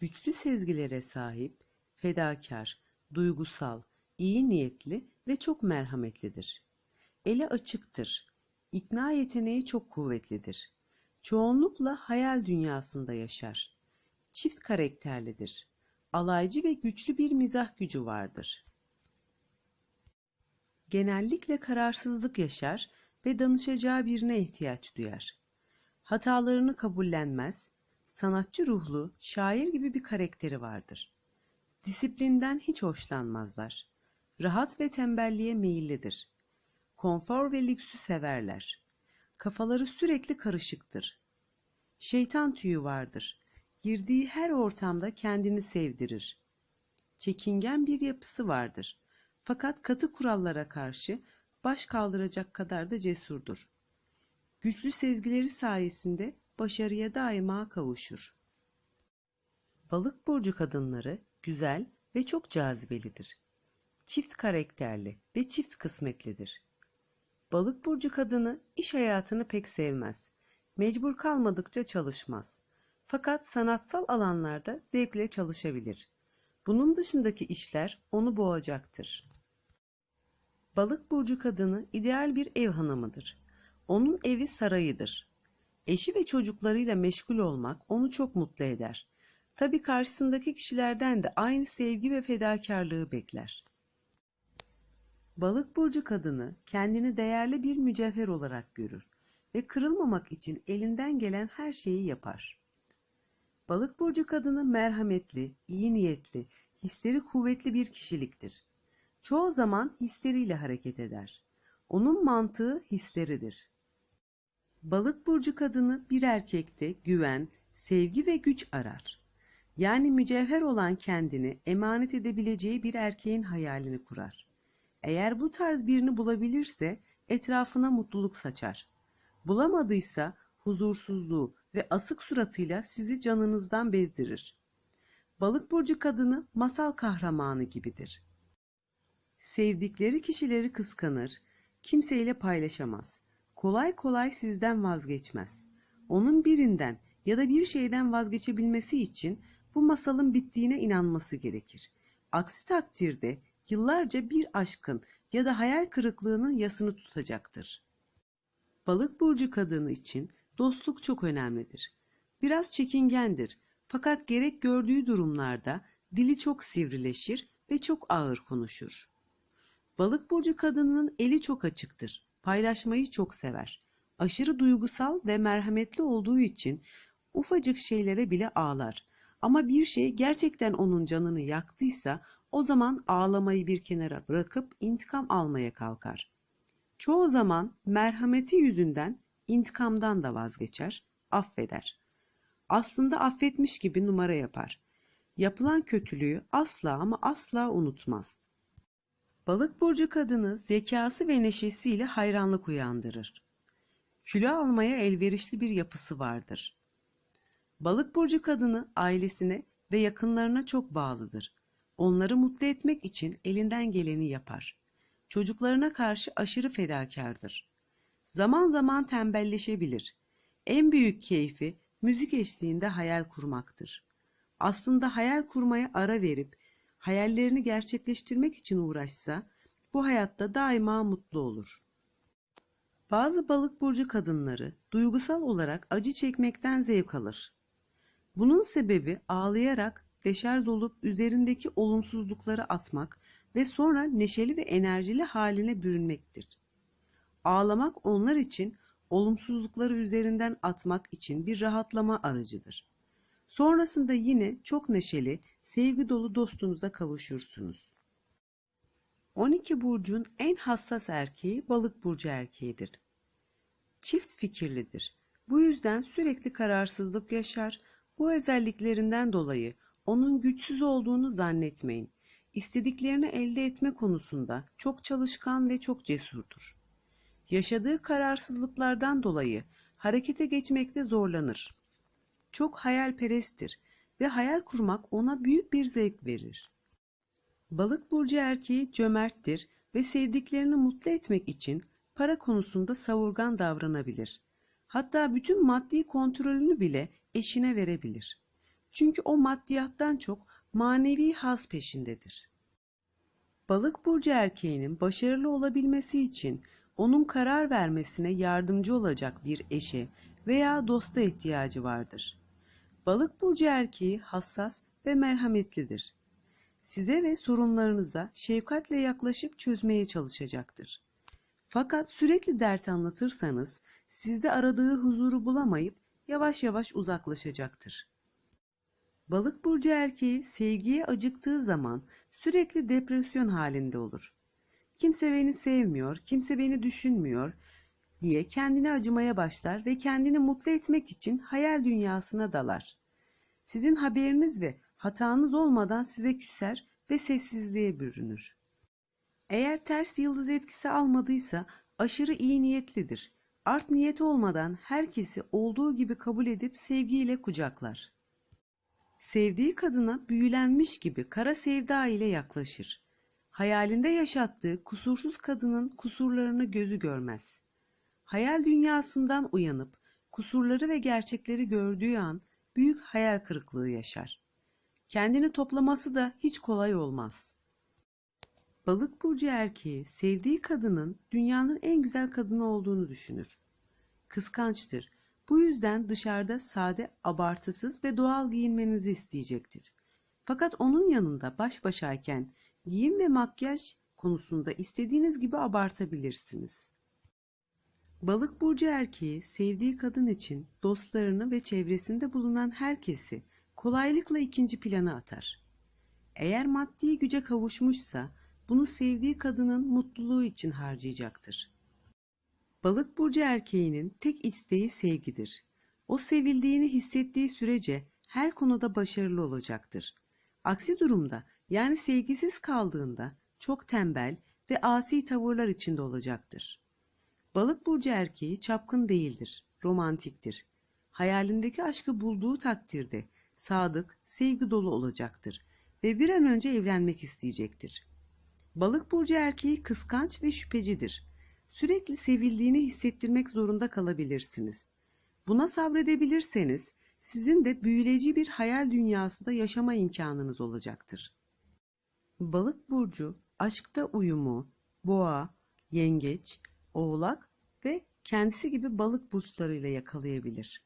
güçlü sezgilere sahip, fedakar, duygusal, iyi niyetli ve çok merhametlidir. Eli açıktır. İkna yeteneği çok kuvvetlidir. Çoğunlukla hayal dünyasında yaşar. Çift karakterlidir. Alaycı ve güçlü bir mizah gücü vardır. Genellikle kararsızlık yaşar ve danışacağı birine ihtiyaç duyar. Hatalarını kabullenmez, sanatçı ruhlu, şair gibi bir karakteri vardır. Disiplinden hiç hoşlanmazlar. Rahat ve tembelliğe meyillidir. Konfor ve lüksü severler. Kafaları sürekli karışıktır. Şeytan tüyü vardır. Girdiği her ortamda kendini sevdirir. Çekingen bir yapısı vardır. Fakat katı kurallara karşı baş kaldıracak kadar da cesurdur. Güçlü sezgileri sayesinde başarıya daima kavuşur. Balık burcu kadınları güzel ve çok cazibelidir. Çift karakterli ve çift kısmetlidir. Balık burcu kadını iş hayatını pek sevmez. Mecbur kalmadıkça çalışmaz. Fakat sanatsal alanlarda zevkle çalışabilir. Bunun dışındaki işler onu boğacaktır. Balık burcu kadını ideal bir ev hanımıdır. Onun evi sarayıdır. Eşi ve çocuklarıyla meşgul olmak onu çok mutlu eder. Tabi karşısındaki kişilerden de aynı sevgi ve fedakarlığı bekler. Balık burcu kadını kendini değerli bir mücevher olarak görür ve kırılmamak için elinden gelen her şeyi yapar. Balık burcu kadını merhametli, iyi niyetli, hisleri kuvvetli bir kişiliktir. Çoğu zaman hisleriyle hareket eder. Onun mantığı hisleridir. Balık burcu kadını bir erkekte güven, sevgi ve güç arar. Yani mücevher olan kendini emanet edebileceği bir erkeğin hayalini kurar. Eğer bu tarz birini bulabilirse etrafına mutluluk saçar. Bulamadıysa huzursuzluğu ve asık suratıyla sizi canınızdan bezdirir. Balık burcu kadını masal kahramanı gibidir. Sevdikleri kişileri kıskanır, kimseyle paylaşamaz. Kolay kolay sizden vazgeçmez. Onun birinden ya da bir şeyden vazgeçebilmesi için bu masalın bittiğine inanması gerekir. Aksi takdirde yıllarca bir aşkın ya da hayal kırıklığının yasını tutacaktır. Balık burcu kadını için dostluk çok önemlidir. Biraz çekingendir fakat gerek gördüğü durumlarda dili çok sivrileşir ve çok ağır konuşur. Balık burcu kadının eli çok açıktır. Paylaşmayı çok sever. Aşırı duygusal ve merhametli olduğu için ufacık şeylere bile ağlar. Ama bir şey gerçekten onun canını yaktıysa o zaman ağlamayı bir kenara bırakıp intikam almaya kalkar. Çoğu zaman merhameti yüzünden intikamdan da vazgeçer, affeder. Aslında affetmiş gibi numara yapar. Yapılan kötülüğü asla ama asla unutmaz. Balık burcu kadını zekası ve neşesiyle hayranlık uyandırır. Kilo almaya elverişli bir yapısı vardır. Balık burcu kadını ailesine ve yakınlarına çok bağlıdır. Onları mutlu etmek için elinden geleni yapar. Çocuklarına karşı aşırı fedakardır. Zaman zaman tembelleşebilir. En büyük keyfi müzik eşliğinde hayal kurmaktır. Aslında hayal kurmaya ara verip hayallerini gerçekleştirmek için uğraşsa bu hayatta daima mutlu olur. Bazı balık burcu kadınları duygusal olarak acı çekmekten zevk alır. Bunun sebebi ağlayarak deşarj olup üzerindeki olumsuzlukları atmak ve sonra neşeli ve enerjili haline bürünmektir. Ağlamak onlar için olumsuzlukları üzerinden atmak için bir rahatlama aracıdır. Sonrasında yine çok neşeli, sevgi dolu dostunuza kavuşursunuz. 12 burcun en hassas erkeği balık burcu erkeğidir. Çift fikirlidir. Bu yüzden sürekli kararsızlık yaşar. Bu özelliklerinden dolayı onun güçsüz olduğunu zannetmeyin. İstediklerini elde etme konusunda çok çalışkan ve çok cesurdur. Yaşadığı kararsızlıklardan dolayı harekete geçmekte zorlanır. Çok hayalperesttir ve hayal kurmak ona büyük bir zevk verir. Balık burcu erkeği cömerttir ve sevdiklerini mutlu etmek için para konusunda savurgan davranabilir. Hatta bütün maddi kontrolünü bile eşine verebilir. Çünkü o maddiyattan çok manevi haz peşindedir. Balık burcu erkeğinin başarılı olabilmesi için onun karar vermesine yardımcı olacak bir eşe veya dosta ihtiyacı vardır. Balık burcu erkeği hassas ve merhametlidir. Size ve sorunlarınıza şefkatle yaklaşıp çözmeye çalışacaktır. Fakat sürekli dert anlatırsanız sizde aradığı huzuru bulamayıp yavaş yavaş uzaklaşacaktır. Balık burcu erkeği sevgiye acıktığı zaman sürekli depresyon halinde olur. Kimse beni sevmiyor, kimse beni düşünmüyor diye kendine acımaya başlar ve kendini mutlu etmek için hayal dünyasına dalar. Sizin haberiniz ve hatanız olmadan size küser ve sessizliğe bürünür. Eğer ters yıldız etkisi almadıysa aşırı iyi niyetlidir. Art niyeti olmadan herkesi olduğu gibi kabul edip sevgiyle kucaklar. Sevdiği kadına büyülenmiş gibi kara sevda ile yaklaşır. Hayalinde yaşattığı kusursuz kadının kusurlarını gözü görmez. Hayal dünyasından uyanıp kusurları ve gerçekleri gördüğü an büyük hayal kırıklığı yaşar. Kendini toplaması da hiç kolay olmaz. Balık burcu erkeği sevdiği kadının dünyanın en güzel kadını olduğunu düşünür. Kıskançtır. Bu yüzden dışarıda sade, abartısız ve doğal giyinmenizi isteyecektir. Fakat onun yanında baş başayken giyim ve makyaj konusunda istediğiniz gibi abartabilirsiniz. Balık burcu erkeği sevdiği kadın için dostlarını ve çevresinde bulunan herkesi kolaylıkla ikinci plana atar. Eğer maddi güce kavuşmuşsa bunu sevdiği kadının mutluluğu için harcayacaktır. Balık burcu erkeğinin tek isteği sevgidir. O sevildiğini hissettiği sürece her konuda başarılı olacaktır. Aksi durumda yani sevgisiz kaldığında çok tembel ve asi tavırlar içinde olacaktır. Balık burcu erkeği çapkın değildir, romantiktir. Hayalindeki aşkı bulduğu takdirde sadık, sevgi dolu olacaktır ve bir an önce evlenmek isteyecektir. Balık burcu erkeği kıskanç ve şüphecidir. Sürekli sevildiğini hissettirmek zorunda kalabilirsiniz. Buna sabredebilirseniz sizin de büyüleyici bir hayal dünyasında yaşama imkanınız olacaktır. Balık burcu aşkta uyumu, boğa, yengeç, oğlak ve kendisi gibi balık burçlarıyla yakalayabilir.